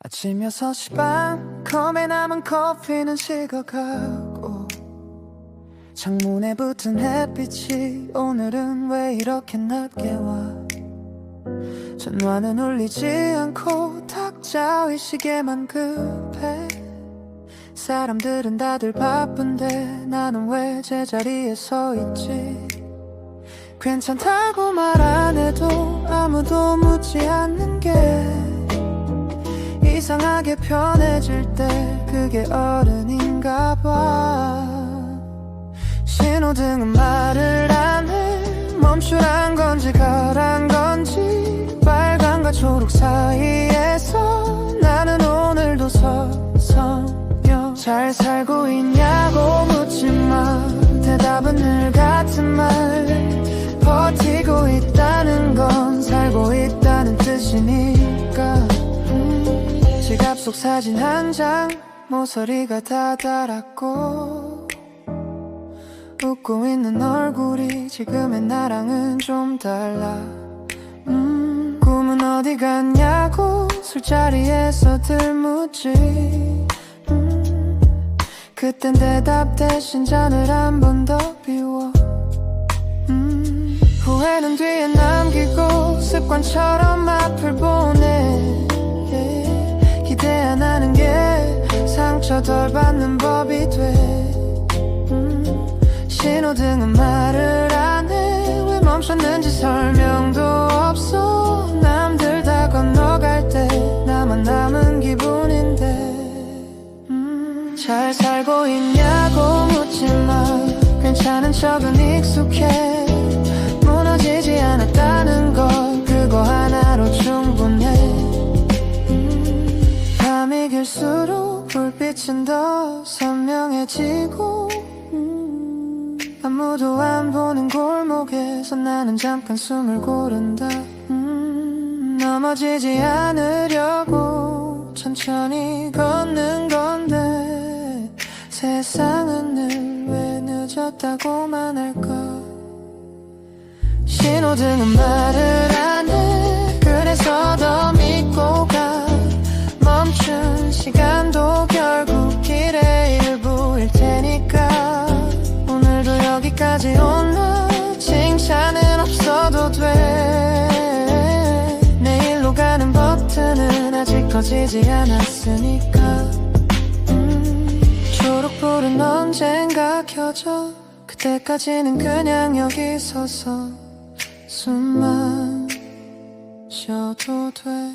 아침 6시 반 컵에 남은 커피는 식어가고. 창문에 붙은 햇빛이 오늘은 왜 이렇게 낮게 와? 전화는 울리지 않고 탁자 의식에만 급해. 사람들은 다들 바쁜데 나는 왜 제자리에 서 있지? 괜찮다고 말 안 해도 아무도 묻지 않는 게 이상하게 편해질 때 그게 어른인가 봐. 신호등은 말을 안 해. 멈추란 건지 가란 건지 빨간과 초록 사이에서 나는 오늘도 서성여 잘 살고 있냐고 묻지 마. 대답은 늘 같은 말. 버티고 있다는 건 살고 있다는 뜻이니까 음, 지갑 속 사진 한 장 모서리가 다 달았고 웃고 있는 얼굴이 지금의 나랑은 좀 달라. 음, 꿈은 어디 갔냐고 술자리에서 들 묻지. 음, 그땐 대답 대신 잔을 한 번 더 비워. 음, 후회는 뒤에 남기고 습관처럼 앞을 보내 처덜 받는 법이 돼. 음, 신호등은 말을 안 해. 왜 멈췄는지 설명도 없어. 남들 다 건너갈 때 나만 남은 기분인데. 음, 잘 살고 있냐고 묻지 마 괜찮은 척은 익숙해. 무너지지 않았다는 거 빛은 더 선명해지고 음, 아무도 안 보는 골목에서 나는 잠깐 숨을 고른다. 음, 넘어지지 않으려고 천천히 걷는 건데 세상은 늘 왜 늦었다고만 할까? 신호등은 말을 칭찬은 없어도 돼. 내일로 가는 버튼은 아직 꺼지지 않았으니까. 음, 초록불은 언젠가 켜져. 그때까지는 그냥 여기 서서 숨만 쉬어도 돼